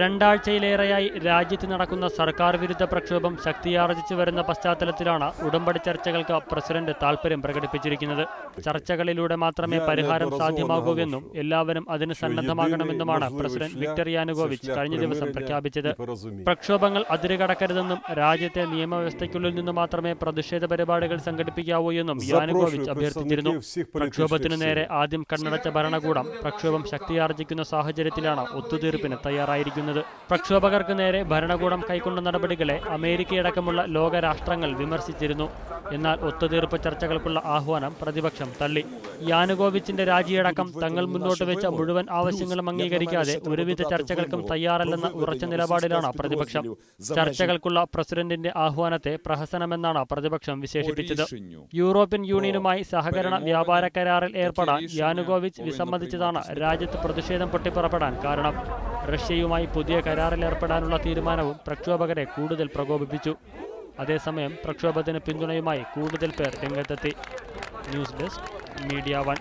രണ്ടാഴ്ചയിലേറെയായി രാജ്യത്ത് നടക്കുന്ന സർക്കാർ വിരുദ്ധ പ്രക്ഷോഭം ശക്തിയാർജിച്ചു വരുന്ന പശ്ചാത്തലത്തിലാണ് ഉടമ്പടി ചർച്ചകൾക്ക് പ്രസിഡന്റ് താൽപര്യം പ്രകടിപ്പിച്ചിരിക്കുന്നത്. ചർച്ചകളിലൂടെ മാത്രമേ പരിഹാരം സാധ്യമാകൂവെന്നും എല്ലാവരും അതിന് സന്നദ്ധമാകണമെന്നുമാണ് പ്രസിഡന്റ് വിക്ടർ യാനുകോവിച്ച് കഴിഞ്ഞ ദിവസം പ്രഖ്യാപിച്ചത്. പ്രക്ഷോഭങ്ങൾ അതിരുകടക്കരുതെന്നും രാജ്യത്തെ നിയമവ്യവസ്ഥയ്ക്കുള്ളിൽ നിന്ന് മാത്രമേ പ്രതിഷേധ പരിപാടികൾ സംഘടിപ്പിക്കാവൂ എന്നും യാനുകോവിച്ച് അഭ്യർത്ഥിച്ചിരുന്നു. പ്രക്ഷോഭത്തിനു നേരെ ആദ്യം കണ്ണടച്ച ഭരണകൂടം പ്രക്ഷോഭം ശക്തിയാർജിക്കുന്ന സാഹചര്യത്തിലാണ് ഒത്തുതീർപ്പിന് തയ്യാറായിരിക്കുന്നത്. പ്രക്ഷോഭകർക്ക് നേരെ ഭരണകൂടം കൈക്കൊണ്ട നടപടികളെ അമേരിക്കയടക്കമുള്ള ലോകരാഷ്ട്രങ്ങൾ വിമർശിച്ചിരുന്നു. എന്നാൽ ഒത്തുതീർപ്പ് ചർച്ചകൾക്കുള്ള ആഹ്വാനം പ്രതിപക്ഷം തള്ളി. യാനുകോവിച്ചിന്റെ രാജിയടക്കം തങ്ങൾ മുന്നോട്ട് വെച്ച മുഴുവൻ ആവശ്യങ്ങളും അംഗീകരിക്കാതെ ഒരുവിധ ചർച്ചകൾക്കും തയ്യാറല്ലെന്ന ഉറച്ച നിലപാടിലാണ് പ്രതിപക്ഷം. ചർച്ചകൾക്കുള്ള പ്രസിഡന്റിന്റെ ആഹ്വാനത്തെ പ്രഹസനമെന്നാണ് പ്രതിപക്ഷം വിശേഷിപ്പിച്ചത്. യൂറോപ്യൻ യൂണിയനുമായി സഹകരണ വ്യാപാര കരാറിൽ ഏർപ്പെടാൻ യാനുകോവിച്ച് വിസമ്മതിച്ചതാണ് രാജ്യത്ത് പ്രതിഷേധം പൊട്ടിപ്പുറപ്പെടാൻ കാരണം. റഷ്യയുമായി പുതിയ കരാറിൽ ഏർപ്പെടാനുള്ള തീരുമാനവും പ്രക്ഷോഭകരെ കൂടുതൽ പ്രകോപിപ്പിച്ചു. അതേസമയം പ്രക്ഷോഭത്തിന് പിന്തുണയുമായി കൂടുതൽ പേർ രംഗത്തെത്തി. News desk Media One.